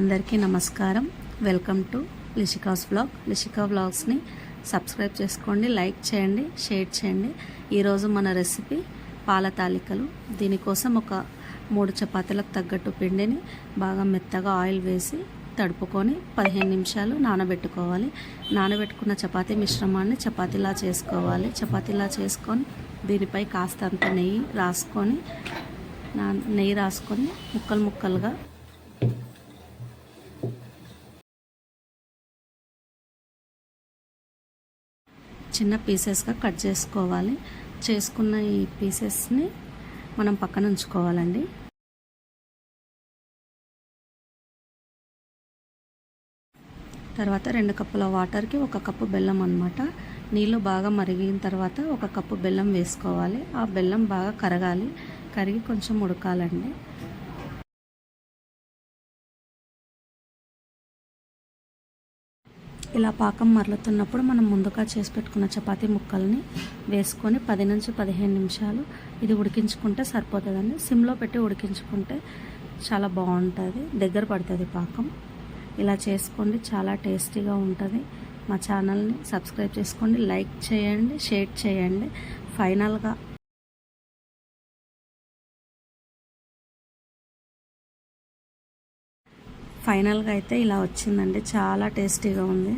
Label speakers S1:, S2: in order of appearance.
S1: అందరికీ నమస్కారం. Welcome to Lishika's blog Lishika బ్లాగ్స్ని subscribe చేసుకోండి లైక్ చేయండి షేర్ చేయండి. ఈరోజు మన రెసిపీ పాల తాలికలు. దీనికోసం ఒక మూడు చపాతీలకు తగ్గట్టు పిండిని బాగా మెత్తగా ఆయిల్ వేసి తడుపుకొని పదిహేను నిమిషాలు నానబెట్టుకోవాలి. నానబెట్టుకున్న చపాతీ మిశ్రమాన్ని చపాతీలా చేసుకోవాలి. చపాతీలా చేసుకొని దీనిపై కాస్తంత నెయ్యి రాసుకొని నెయ్యి రాసుకొని ముక్కలు ముక్కలుగా చిన్న పీసెస్గా కట్ చేసుకోవాలి. చేసుకున్న ఈ పీసెస్ని మనం పక్కన ఉంచుకోవాలండి. తర్వాత రెండు కప్పుల వాటర్కి ఒక కప్పు బెల్లం అనమాట నీళ్ళు బాగా మరిగిన తర్వాత ఒక కప్పు బెల్లం వేసుకోవాలి. ఆ బెల్లం బాగా కరగాలి. కరిగి కొంచెం ఉడకాలండి. ఇలా పాకం మరలుతున్నప్పుడు మనం ముందుగా చేసి పెట్టుకున్న చపాతీ ముక్కల్ని వేసుకొని పది నుంచి పదిహేను నిమిషాలు ఇది ఉడికించుకుంటే సరిపోతుందండి. సిమ్లో పెట్టి ఉడికించుకుంటే చాలా బాగుంటుంది. దగ్గర పడుతుంది పాకం. ఇలా చేసుకోండి చాలా టేస్టీగా ఉంటుంది. మా ఛానల్ని సబ్స్క్రైబ్ చేసుకోండి లైక్ చేయండి షేర్ చేయండి. ఫైనల్గా ఫైనల్గా అయితే ఇలా వచ్చిందండి. చాలా టేస్టీగా ఉంది.